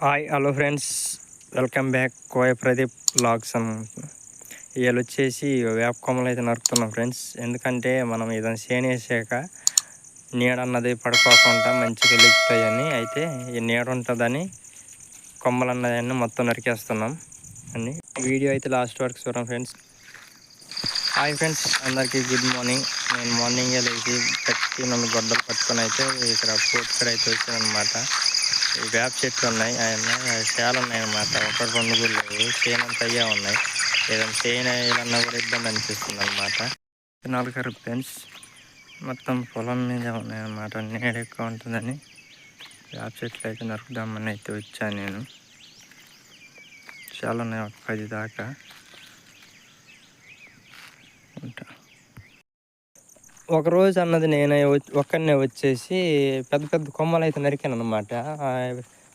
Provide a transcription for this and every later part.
Hi hello friends welcome back Koya Pradeep blogs అని. ఇవాళ వచ్చేసి వేప కొమ్మలు అయితే నరుకుతున్నాం ఫ్రెండ్స్ ఎందుకంటే మనం ఏదైనా చేను నీడన్నది నీడ అన్నది పడుకోకుండా మంచిగా వెలుగుతాయని అయితే ఈ నీడ ఉంటుందని కొమ్మలు అన్నదాన్ని మొత్తం నరికేస్తున్నాం అని. వీడియో అయితే లాస్ట్ వరకు చూడండి ఫ్రెండ్స్ హాయ్ ఫ్రెండ్స్ అందరికీ గుడ్ మార్నింగ్ నేను మార్నింగ్ లేచి పట్టి నన్ను గొడ్డలు పట్టుకొని అయితే ఇక్కడ పూర్తికడ అయితే వచ్చాను అనమాట వేప చెట్లు ఉన్నాయి ఆయన చాలా ఉన్నాయి అనమాట ఒకటి రెండు కూడా లేవు. చేను అంత అయ్యే ఉన్నాయి. ఏదైనా చేను వేయాలన్నా కూడా ఇబ్బంది అనిపిస్తుంది అనమాట నాలుగారు పెన్స్ మొత్తం పొలం మీద ఉన్నాయన్నమాట నీడ ఎక్కువ ఉంటుందని వేప చెట్లు అయితే నరుకుదామని అయితే వచ్చాను నేను. చాలా ఉన్నాయి ఒక పది దాకా. ఉంటా. ఒకరోజు అన్నది నేను వచ్చి- ఒక్కనే వచ్చేసి పెద్ద పెద్ద కొమ్మలు అయితే నరికాను అనమాట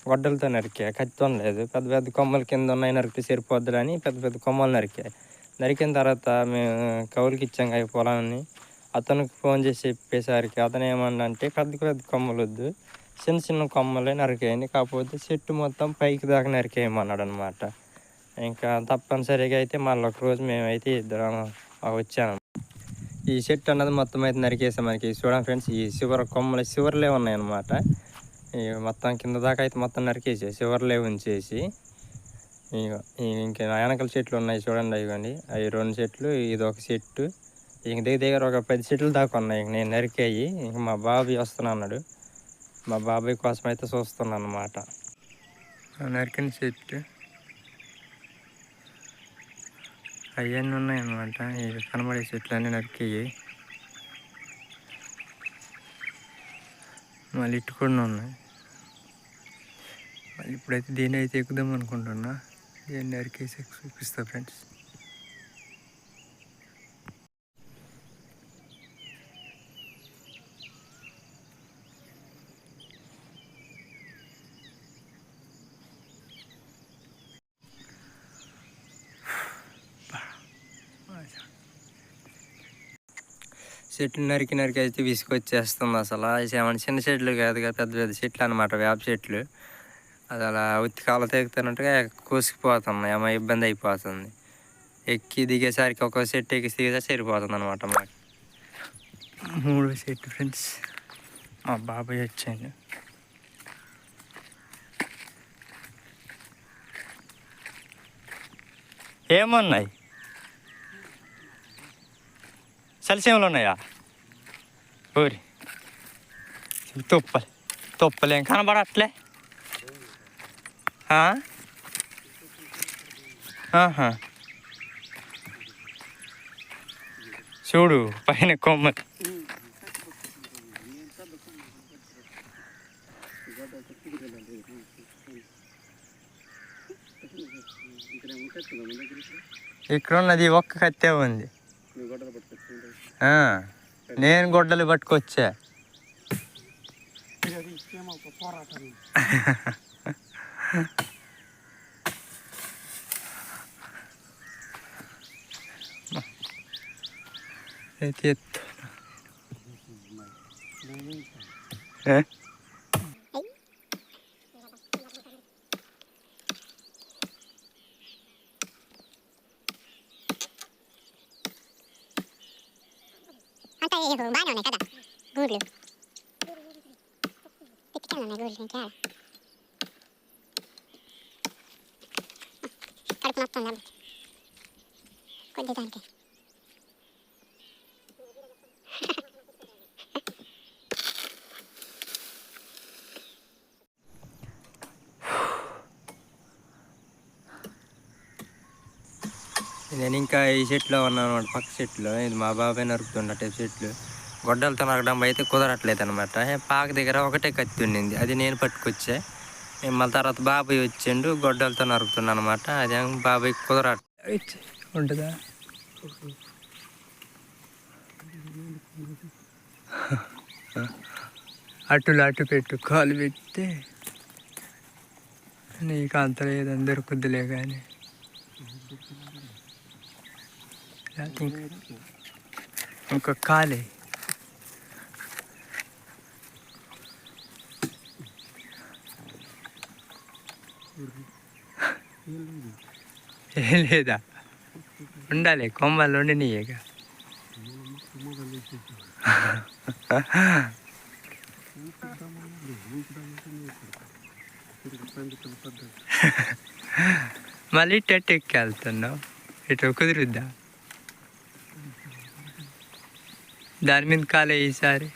గొడ్డలతో నరికా. కత్తితో లేదు. పెద్ద పెద్ద కొమ్మల కింద ఉన్నాయి నరికితే సరిపోద్దులు అని పెద్ద పెద్ద కొమ్మలు నరికా నరికిన తర్వాత మేము కౌలుకి ఇచ్చాం అవి పొలాన్ని. అతనికి ఫోన్ చేసి చెప్పేసరికి అతను ఏమన్నంటే పెద్ద పెద్ద కొమ్మలు వద్దు. చిన్న చిన్న కొమ్మలే నరికేయండి కాకపోతే చెట్టు మొత్తం పైకి దాకా నరికేయమన్నాడు అనమాట ఇంకా తప్పనిసరిగా అయితే మళ్ళీ ఒకరోజు మేమైతే ఇద్దరం వచ్చాను ఈ చెట్టు అన్నది మొత్తం అయితే నరికేసాం మనకి. చూడండి ఫ్రెండ్స్ ఈ చివర కొమ్మలు చివర్లే ఉన్నాయన్నమాట. ఈ మొత్తం కింద దాకా అయితే మొత్తం నరికేసి చివర్లే ఉంచేసి. ఇంకా వెనకల చెట్లు ఉన్నాయి చూడండి ఇవ్వండి అవి రెండు చెట్లు ఇది ఒక చెట్టు. ఇంక దగ్గర దగ్గర ఒక పది చెట్లు దాకా ఉన్నాయి. ఇంక నేను నరికాయి. ఇంక మా బాబాయ్ వస్తున్నా అన్నాడు. మా బాబాయ్ కోసం అయితే చూస్తున్నాను అనమాట నరికిన చెట్టు. అవన్నీ ఉన్నాయన్నమాట. ఇవి కనబడే చెట్లు అన్నీ నరికేయి. మళ్ళీ ఇటు కూడా ఉన్నాయి. మళ్ళీ ఇప్పుడైతే దీన్ని అయితే ఎక్కుదాం అనుకుంటున్నా దీన్ని నరికేసి చూపిస్తా ఫ్రెండ్స్. చెట్లు నరికి నరికి అయితే విసుకొచ్చేస్తుంది అసలు. ఏమన్నా చిన్న చెట్లు కాదు కదా పెద్ద పెద్ద చెట్లు అనమాట వేప చెట్లు. అది అలా ఉత్తి కాలు తెగుతున్నట్టుగా కోసుకుపోతున్నాయి ఏమో ఇబ్బంది అయిపోతుంది. ఎక్కి దిగేసరికి ఒక చెట్టు ఎక్కి దిగేసరికి సరిపోతుంది అనమాట మాకు. మూడో చెట్టు ఫ్రెండ్స్ మా బాబాయ్ వచ్చాను ఏమున్నాయి? సలిసేమలు ఉన్నాయా? ఊరి తుప్పలు తుప్పలు ఏం కనబడట్లే? ఆ? ఆహా. చూడు పైన కొమ్మలు ఇక్కడ ఉన్నది ఒక్క కత్తే ఉంది. నేను గొడ్డలు పట్టుకొచ్చా. అయితే ఎత్తు. ఏ? అంతా ఏ బాగానే ఉన్నాయి కదా గూడ్లు తిట్టుకెళ్ళి ఉన్నాయి గూడ్లు ఇంకా కడుపు మొత్తం కాబట్టి కొద్ది దానికి నేను ఇంకా ఈ చెట్లో ఉన్నాను అనమాట పక్క చెట్లు ఇది మా బాబాయ్ నరుకుతుండట ఈ చెట్లు గొడ్డలతో నరకడం అయితే కుదరట్లేదు అనమాట పాక దగ్గర ఒకటే కత్తి ఉండింది. అది నేను పట్టుకొచ్చా. మళ్ళీ తర్వాత బాబాయ్ వచ్చిండు గొడ్డలతో నరుకుతున్నా అనమాట అదే బాబాయ్ కుదరట్ ఉంటుందా? అటులు అటు పెట్టు కాలు పెడితే నీకు అంత లేదని దొరుకుద్దిలే కానీ. లేకపోతే ఇంక- ఇంకో ఖాళీ ఏం లేదా? ఉండాలి కొమ్మలు ఉండినాయిక మళ్ళీ టెట్ ఎక్కి వెళ్తున్నావు ఇటు కుదురుద్దా? దాని మీద కాలే ఈసారి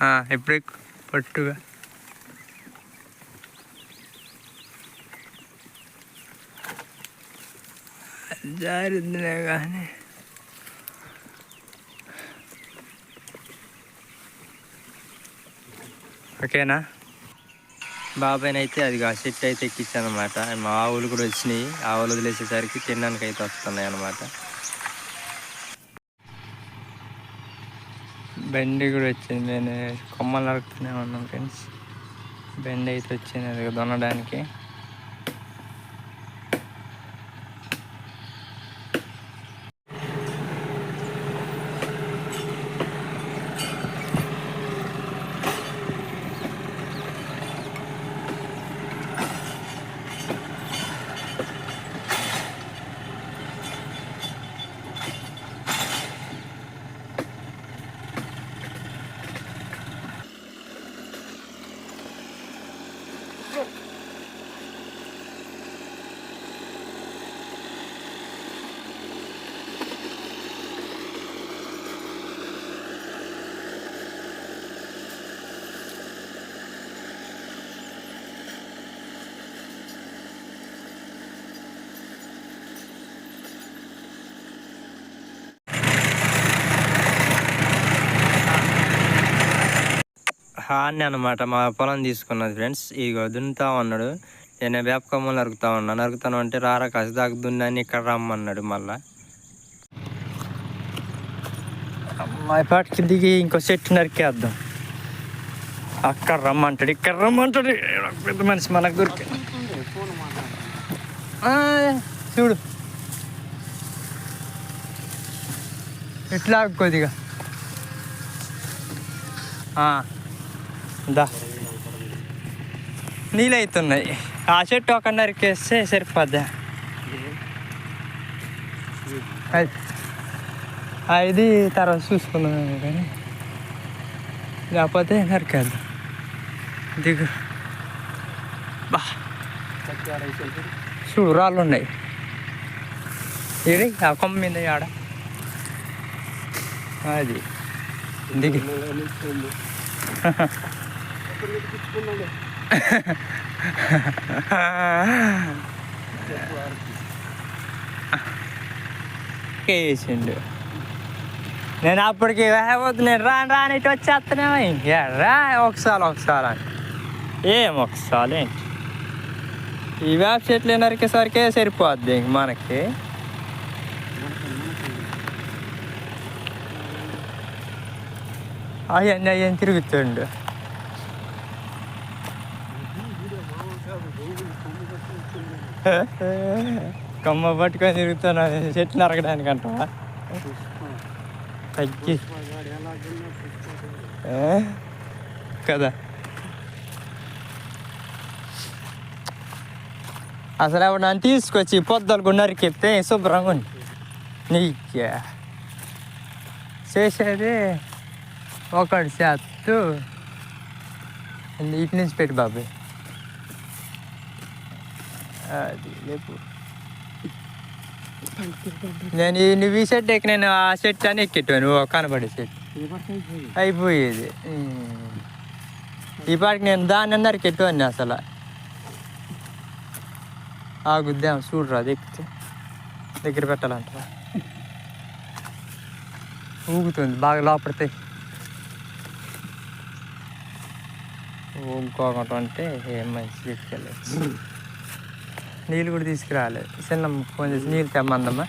ఆ, ఇప్పుడు ఎక్కు పట్టుగా జారిందిలే కానీ ఓకేనా బాబాయ్నైతే అది ఆ చెట్టు అయితే ఎక్కించాను అనమాట మా ఆవులు కూడా వచ్చినాయి. ఆవులు వదిలేసేసరికి తినడానికి అయితే వస్తున్నాయి అనమాట బెండి కూడా వచ్చింది. నేను కొమ్మలు నరుకుతూనే ఉన్నాం ఫ్రెండ్స్. బెండి అయితే వచ్చింది అది దొనడానికి హాన్ని అనమాట మా పొలం తీసుకున్నది ఫ్రెండ్స్. ఇదిగో దున్నుతా ఉన్నాడు. నేను వేపకమ్మలు నరుకుతా ఉన్నాను నరుకుతాను అంటే రారా కాసి దాకా దున్నాని ఇక్కడ రమ్మన్నాడు మళ్ళా. అమ్మాయి పాటికి దిగి ఇంకో చెట్టు నరికేద్దాం. అక్కడ రమ్మంటాడు ఇక్కడ రమ్మంటాడు. పెద్ద మనిషి మనకు దొరికి ఆ, చూడు. ఎట్లా కొద్దిగా ఆ. దా. నీళ్ళు అవుతున్నాయి ఆ చెట్టు ఒక నరికేస్తే సరిపోద్దా. అది ఇది తర్వాత చూసుకుందాం కానీ. లేకపోతే నరికేద్దాం. దిగు. బా. చూడు రాళ్ళు ఉన్నాయి. ఇది ఆ కొమ్మ మీద ఆడ అది. దిగి. వేసిండు నేను అప్పటికి వద్దు నేను రాను రాని ఇటు వచ్చేస్తున్నామా రా ఒకసారి ఒకసారి అని. ఏం ఒకసారి ఏంటి? ఈ వెబ్సైట్లు నరికేసరికే సరిపోద్ది ఇంక మనకి. అవన్నీ అవన్నీ తిరుగుతుండు. కమ్మ పట్టుకొని తిరుగుతున్నా చెట్లు నరకడానికి అంటావా? తగ్గి కదా. అసలు ఎవడు నన్ను తీసుకొచ్చి పొద్దులకు నరికెప్తే శుభ్రంగా ఉంది. నీకే. చేసేది ఒకటి చేస్తూ ఇటు నుంచి పెట్టి బాబాయ్ అది లేపు. నేను ఈ నువ్వు ఈ సెట్ ఎక్కి నేను ఆ సెట్ అని ఎక్కెట్టాను నువ్వు కనబడే సెట్ అయిపోయేది. ఈ పాటికి నేను దాన్ని అన్నారు కెట్టువని అసలు. ఆగుద్దాం చూడరా ఎక్కితే. దగ్గర పెట్టాలంట ఊగుతుంది బాగా లోపడితే. ఊగుకోకుండా అంటే ఏం మంచి తీసుకెళ్ళచ్చు నీళ్ళు కూడా తీసుకురాలే. చిన్న ఫోన్ చేసి నీళ్ళు తెమ్మందమ్మా.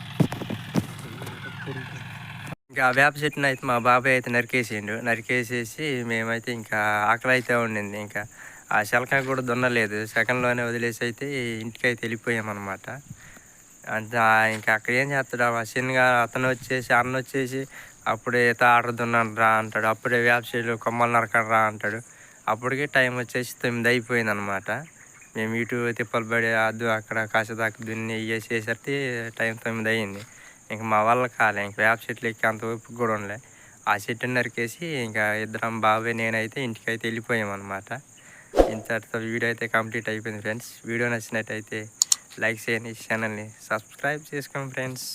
ఇంకా వేప చెట్టును అయితే మా బాబాయ్ అయితే నరికేసిండు. నరికేసేసి మేమైతే ఇంకా ఆకలి అయితే ఉండింది. ఇంకా ఆ శలకాయ కూడా దున్నలేదు. సెకండ్లోనే వదిలేసి అయితే ఇంటికి అయితే వెళ్ళిపోయామన్నమాట. అంత ఇంకా అక్కడ ఏం చేస్తాడు? ఆ చిన్నగా అతను వచ్చేసి అన్న వచ్చేసి అప్పుడే ఆర్డర్ దున్నాను రా అంటాడు. అప్పుడే వేప చెట్లు కొమ్మలు నరకండి రా అంటాడు. అప్పటికే టైం వచ్చేసి తొమ్మిది అయిపోయింది అనమాట మేము ఇటు తిప్పలు పడి అద్దు అక్కడ కాసేదాకా దున్ని వేసేసరికి టైం తొమ్మిది అయ్యింది. ఇంక మా వల్ల కాలే ఇంక వేప చెట్లు ఎక్కి అంత ఓపిక కూడా ఉండలే. ఆ చెట్టు నరికేసి ఇంకా ఇద్దరం బాబాయ్ నేనైతే ఇంటికైతే వెళ్ళిపోయామన్నమాట. ఇంతటితో వీడియో అయితే కంప్లీట్ అయిపోయింది ఫ్రెండ్స్. వీడియో నచ్చినట్టయితే లైక్ చేయండి ఛానల్ని సబ్స్క్రైబ్ చేసుకోండి ఫ్రెండ్స్.